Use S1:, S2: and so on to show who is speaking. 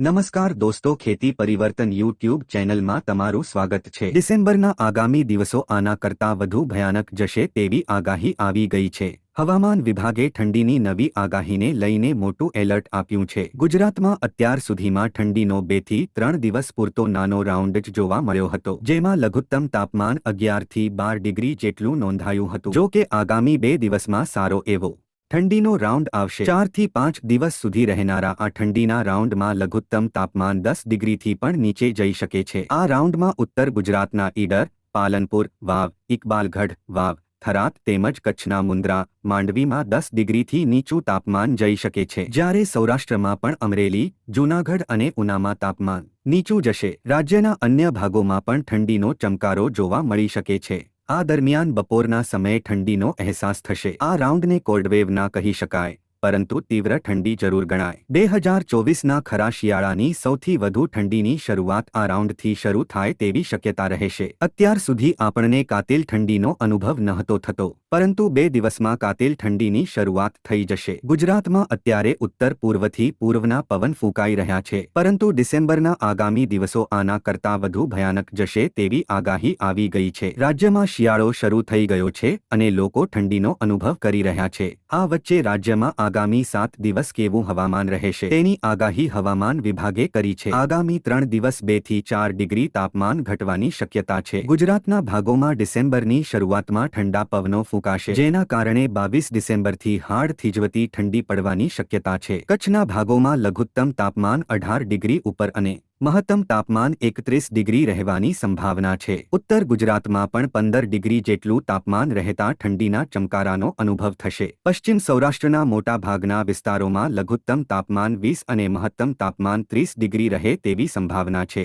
S1: નમસ્કાર દોસ્તો, ખેતી પરિવર્તન યુટ્યુબ ચેનલમાં તમારું સ્વાગત છે. ડિસેમ્બરના આગામી દિવસો આના કરતાં વધુ ભયાનક જશે તેવી આગાહી આવી ગઈ છે. હવામાન વિભાગે ઠંડીની નવી આગાહીને લઈને મોટું એલર્ટ આપ્યું છે. ગુજરાતમાં અત્યાર સુધીમાં ઠંડીનો બેથી ત્રણ દિવસ પૂરતો નાનો રાઉન્ડ જ જોવા મળ્યો હતો, જેમાં લઘુત્તમ તાપમાન અગિયારથી બાર ડિગ્રી જેટલું નોંધાયું હતું. જો કે આગામી બે દિવસમાં સારો એવો ઠંડીનો રાઉન્ડ આવશે. ચારથી પાંચ દિવસ સુધી રહેનારા આ ઠંડીના રાઉન્ડમાં લઘુત્તમ તાપમાન દસ ડિગ્રીથી પણ નીચે જઈ શકે છે. આ રાઉન્ડમાં ઉત્તર ગુજરાતના ઈડર, પાલનપુર, વાવ, ઇકબાલગઢ, વાવ, થરાદ તેમજ કચ્છના મુન્દ્રા, માંડવીમાં દસ ડિગ્રીથી નીચું તાપમાન જઈ શકે છે. જ્યારે સૌરાષ્ટ્રમાં પણ અમરેલી, જૂનાગઢ અને ઉનામાં તાપમાન નીચું જશે. રાજ્યના અન્ય ભાગોમાં પણ ઠંડીનો ચમકારો જોવા મળી શકે છે. આ દરમિયાન બપોરના સમયે ઠંડીનો અહેસાસ થશે. આ રાઉન્ડને કોલ્ડવેવ ના કહી શકાય. પરંતુ તીવ્ર ઠંડી જરૂર ગણાય. બે હજાર ચોવીસના ખરા શિયાળાની સૌથી વધુ ઠંડીની શરૂઆત આ રાઉન્ડથી શરૂ થાય તેવી શક્યતા રહેશે. અત્યાર સુધી આપણને કાતિલ ઠંડીનો અનુભવ નહોતો થતો, પરંતુ બે દિવસમાં કાતિલ ઠંડીની શરૂઆત થઈ જશે. ગુજરાતમાં અત્યારે ઉત્તર પૂર્વથી પૂર્વના પવન ફૂંકાઈ રહ્યા છે, પરંતુ ડિસેમ્બરના આગામી દિવસો આના કરતાં વધુ ભયાનક જશે તેવી આગાહી આવી ગઈ છે. રાજ્યમાં શિયાળો શરૂ થઈ ગયો છે અને લોકો ઠંડીનો અનુભવ કરી રહ્યા છે. આ વચ્ચે રાજ્યમાં આગામી સાત દિવસ કેવું હવામાન રહેશે? તેની આગાહી હવામાન વિભાગે કરી છે. આગામી ત્રણ દિવસ બેથી ચાર ડિગ્રી તાપમાન ઘટવાની શક્યતા છે. ગુજરાતના ભાગોમાં ડિસેમ્બરની શરૂઆતમાં ઠંડા પવનો ફૂંકાશે. જેના કારણે બાવીસ ડિસેમ્બરથી હાડ થીજવતી ઠંડી પડવાની શક્યતા છે. કચ્છના ભાગોમાં લઘુત્તમ તાપમાન અઢાર ડિગ્રી ઉપર અને મહત્તમ તાપમાન એકત્રીસ ડિગ્રી રહેવાની સંભાવના છે. ઉત્તર ગુજરાતમાં પણ પંદર ડિગ્રી જેટલું તાપમાન રહેતા ઠંડીના ચમકારાનો અનુભવ થશે. પશ્ચિમ સૌરાષ્ટ્રના મોટાભાગના વિસ્તારોમાં લઘુત્તમ તાપમાન વીસ અને મહત્તમ તાપમાન ત્રીસ ડિગ્રી રહે તેવી સંભાવના છે.